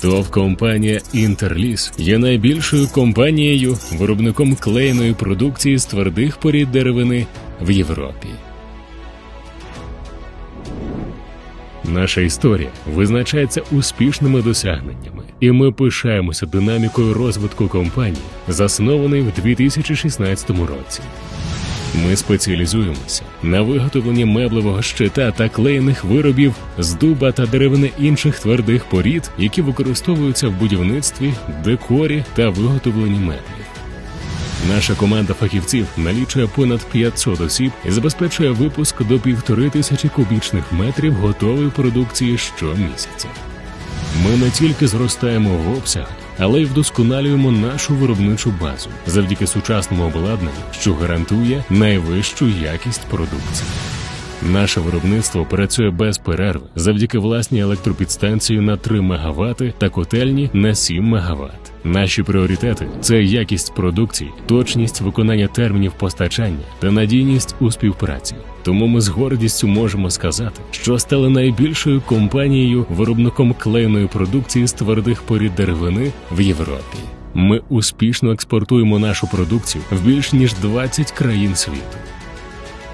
ТОВ компанія Інтерліс є найбільшою компанією, виробником клеєної продукції з твердих порід деревини в Європі. Наша історія визначається успішними досягненнями, і ми пишаємося динамікою розвитку компанії, заснованої в 2016 році. Ми спеціалізуємося на виготовленні меблевого щита та клеєних виробів з дуба та деревини інших твердих порід, які використовуються в будівництві, декорі та виготовленні меблів. Наша команда фахівців налічує понад 500 осіб і забезпечує випуск до півтори тисячі кубічних метрів готової продукції щомісяця. Ми не тільки зростаємо в обсягах, але й вдосконалюємо нашу виробничу базу завдяки сучасному обладнанню, що гарантує найвищу якість продукції. Наше виробництво працює без перерви завдяки власній електропідстанції на 3 МВт та котельні на 7 МВт. Наші пріоритети це якість продукції, точність виконання термінів постачання та надійність у співпраці. Тому ми з гордістю можемо сказати, що стали найбільшою компанією виробником клеєної продукції з твердих порід деревини в Європі. Ми успішно експортуємо нашу продукцію в більш ніж 20 країн світу.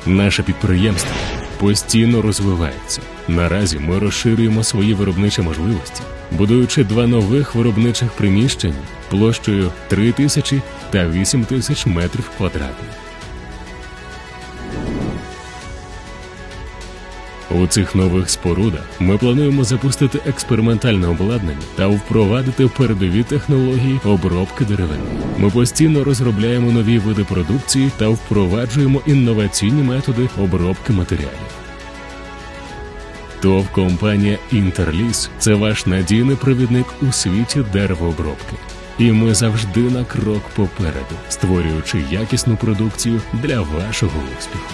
Наше підприємство постійно розвивається. Наразі ми розширюємо свої виробничі можливості, будуючи два нових виробничих приміщення площею 3 тисячі та 8 тисяч метрів квадратних. У цих нових спорудах ми плануємо запустити експериментальне обладнання та впровадити передові технології обробки деревини. Ми постійно розробляємо нові види продукції та впроваджуємо інноваційні методи обробки матеріалів. ТОВ компанія Інтерліс це ваш надійний провідник у світі деревообробки. І ми завжди на крок попереду, створюючи якісну продукцію для вашого успіху.